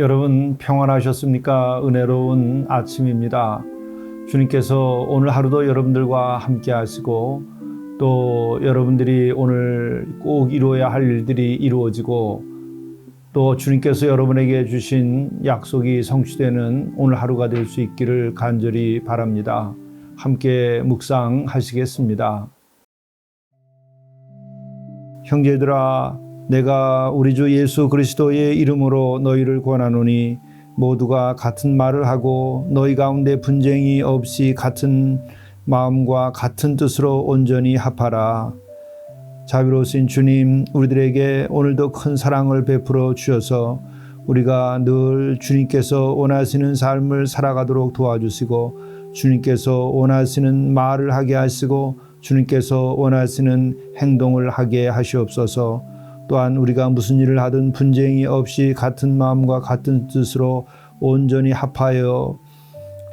여러분 평안하셨습니까? 은혜로운 아침입니다. 주님께서 오늘 하루도 여러분들과 함께 하시고 또 여러분들이 오늘 꼭 이루어야 할 일들이 이루어지고 또 주님께서 여러분에게 주신 약속이 성취되는 오늘 하루가 될 수 있기를 간절히 바랍니다. 함께 묵상하시겠습니다. 형제들아 내가 우리 주 예수 그리스도의 이름으로 너희를 권하노니 모두가 같은 말을 하고 너희 가운데 분쟁이 없이 같은 마음과 같은 뜻으로 온전히 합하라. 자비로우신 주님, 우리들에게 오늘도 큰 사랑을 베풀어 주셔서 우리가 늘 주님께서 원하시는 삶을 살아가도록 도와주시고 주님께서 원하시는 말을 하게 하시고 주님께서 원하시는 행동을 하게 하시옵소서. 또한 우리가 무슨 일을 하든 분쟁이 없이 같은 마음과 같은 뜻으로 온전히 합하여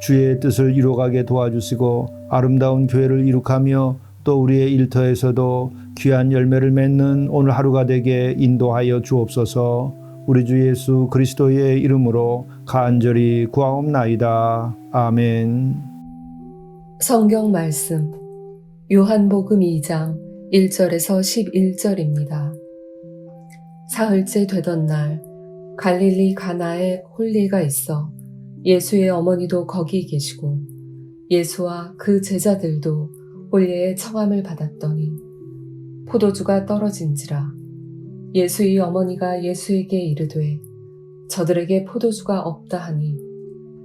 주의 뜻을 이루어가게 도와주시고 아름다운 교회를 이룩하며 또 우리의 일터에서도 귀한 열매를 맺는 오늘 하루가 되게 인도하여 주옵소서. 우리 주 예수 그리스도의 이름으로 간절히 구하옵나이다. 아멘. 성경 말씀 요한복음 2장 1절에서 11절입니다. 사흘째 되던 날 갈릴리 가나에 홀리가 있어 예수의 어머니도 거기 계시고 예수와 그 제자들도 홀리의 청함을 받았더니 포도주가 떨어진지라 예수의 어머니가 예수에게 이르되 저들에게 포도주가 없다 하니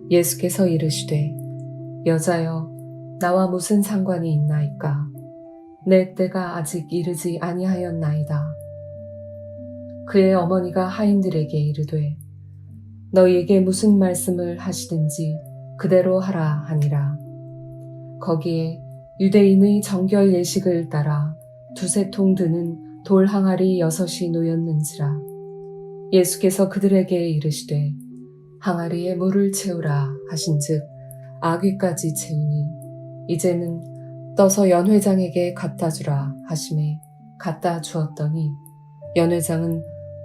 예수께서 이르시되 여자여 나와 무슨 상관이 있나이까? 내 때가 아직 이르지 아니하였나이다 그의 어머니가 하인들에게 이르되 너희에게 무슨 말씀을 하시든지 그대로 하라 하니라. 거기에 유대인의 정결 예식을 따라 두세 통 드는 돌 항아리 여섯이 놓였는지라. 예수께서 그들에게 이르시되 항아리에 물을 채우라 하신즉 아귀까지 채우니 이제는 떠서 연회장에게 갖다 주라 하심에 갖다 주었더니 연회장은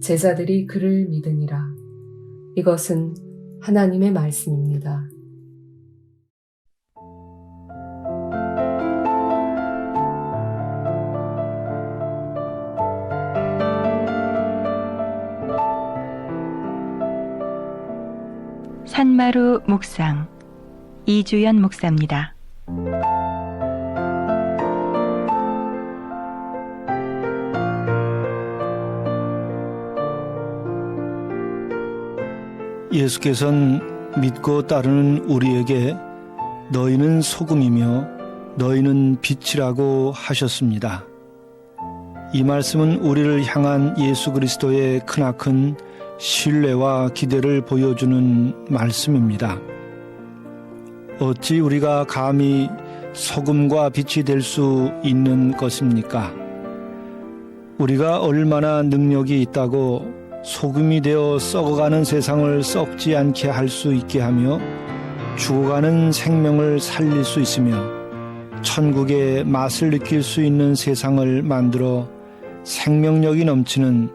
제자들이 그를 믿으니라. 이것은 하나님의 말씀입니다. 산마루 묵상 이주연 목사입니다. 예수께서는 믿고 따르는 우리에게 너희는 소금이며 너희는 빛이라고 하셨습니다. 이 말씀은 우리를 향한 예수 그리스도의 크나큰 신뢰와 기대를 보여주는 말씀입니다. 어찌 우리가 감히 소금과 빛이 될 수 있는 것입니까? 우리가 얼마나 능력이 있다고 소금이 되어 썩어가는 세상을 썩지 않게 할 수 있게 하며 죽어가는 생명을 살릴 수 있으며 천국의 맛을 느낄 수 있는 세상을 만들어 생명력이 넘치는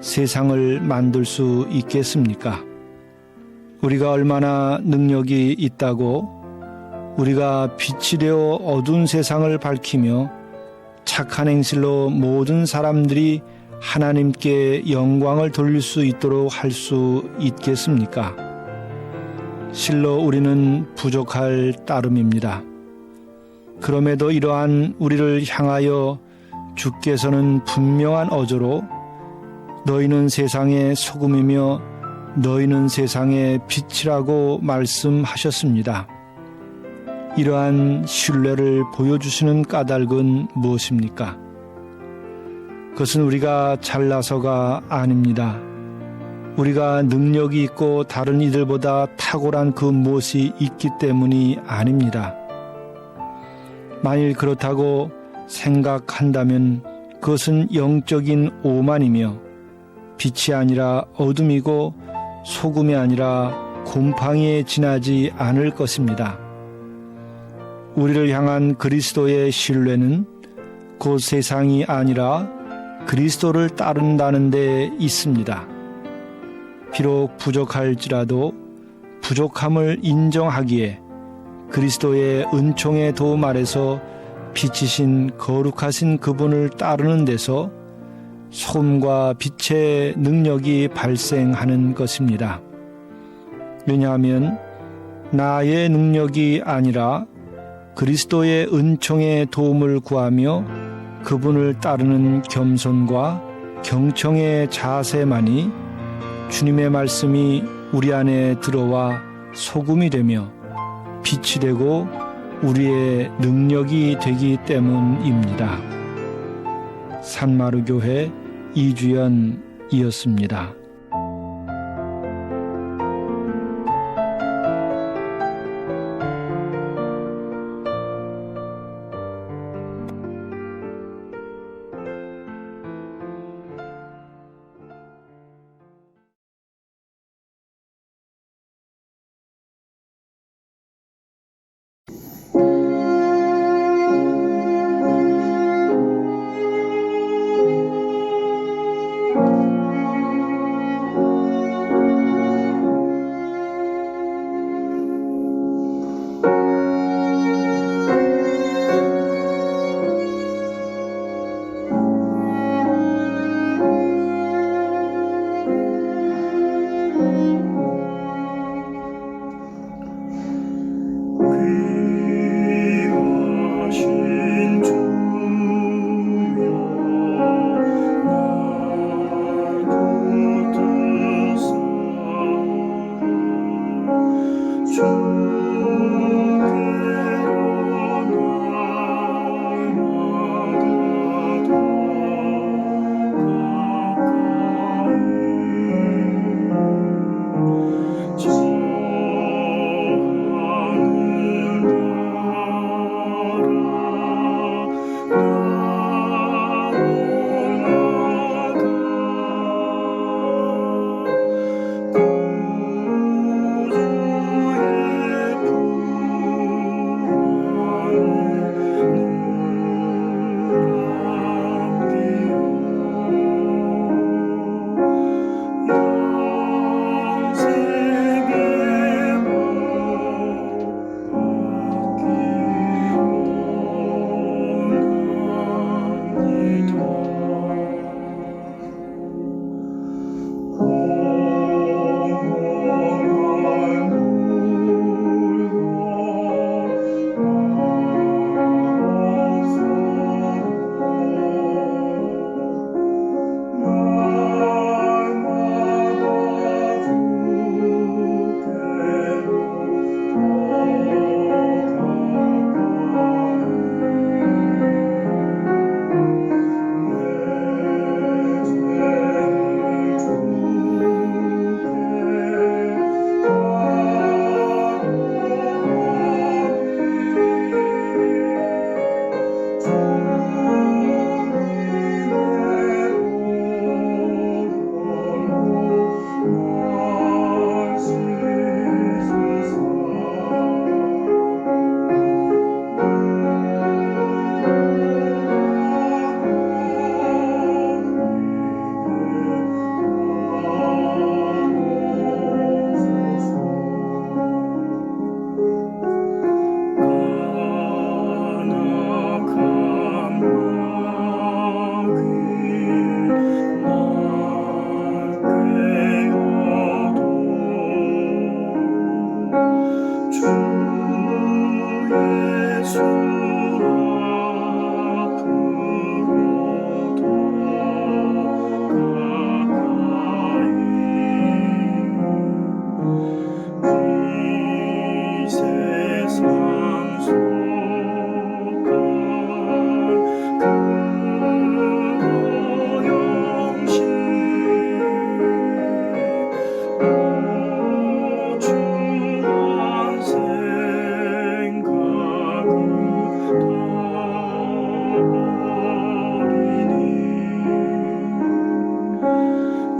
세상을 만들 수 있겠습니까? 우리가 얼마나 능력이 있다고 우리가 빛이 되어 어두운 세상을 밝히며 착한 행실로 모든 사람들이 하나님께 영광을 돌릴 수 있도록 할 수 있겠습니까? 실로 우리는 부족할 따름입니다. 그럼에도 이러한 우리를 향하여 주께서는 분명한 어조로 너희는 세상의 소금이며 너희는 세상의 빛이라고 말씀하셨습니다. 이러한 신뢰를 보여주시는 까닭은 무엇입니까? 그것은 우리가 잘나서가 아닙니다. 우리가 능력이 있고 다른 이들보다 탁월한 그 무엇이 있기 때문이 아닙니다. 만일 그렇다고 생각한다면 그것은 영적인 오만이며 빛이 아니라 어둠이고 소금이 아니라 곰팡이에 지나지 않을 것입니다. 우리를 향한 그리스도의 신뢰는 곧 세상이 아니라 그리스도를 따른다는 데 있습니다. 비록 부족할지라도 부족함을 인정하기에 그리스도의 은총의 도움 아래서 빛이신 거룩하신 그분을 따르는 데서 소금과 빛의 능력이 발생하는 것입니다. 왜냐하면 나의 능력이 아니라 그리스도의 은총의 도움을 구하며 그분을 따르는 겸손과 경청의 자세만이 주님의 말씀이 우리 안에 들어와 소금이 되며 빛이 되고 우리의 능력이 되기 때문입니다. 산마루 교회 이주연이었습니다.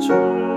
中。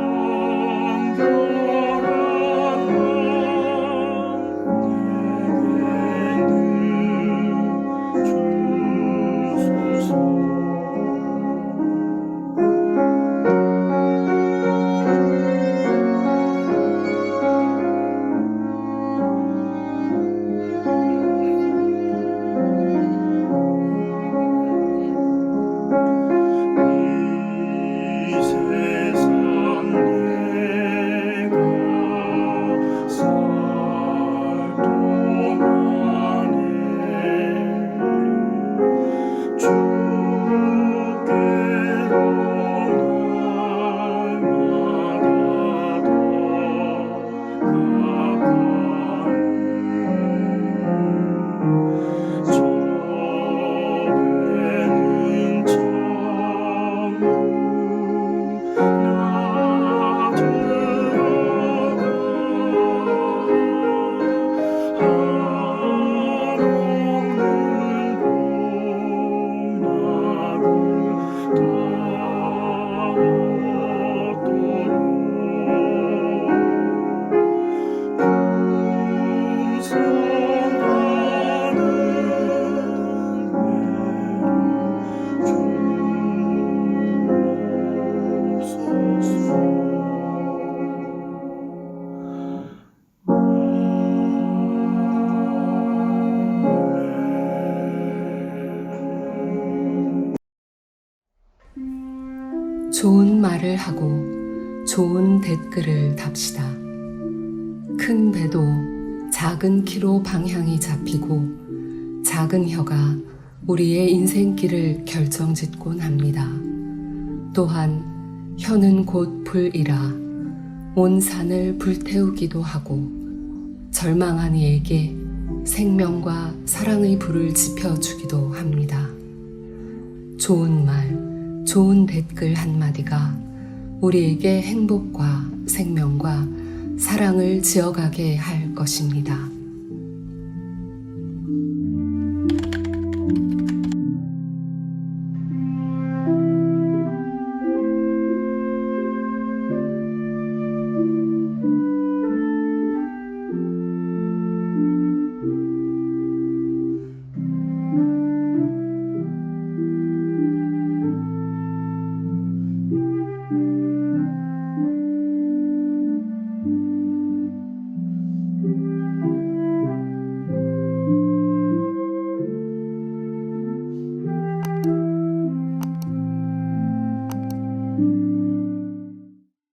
좋은 말을 하고 좋은 댓글을 답시다. 큰 배도 작은 키로 방향이 잡히고 작은 혀가 우리의 인생길을 결정짓곤 합니다. 또한 혀는 곧 불이라 온 산을 불태우기도 하고 절망한 이에게 생명과 사랑의 불을 지펴주기도 합니다. 좋은 말, 좋은 댓글 한마디가 우리에게 행복과 생명과 사랑을 지어가게 할 것입니다.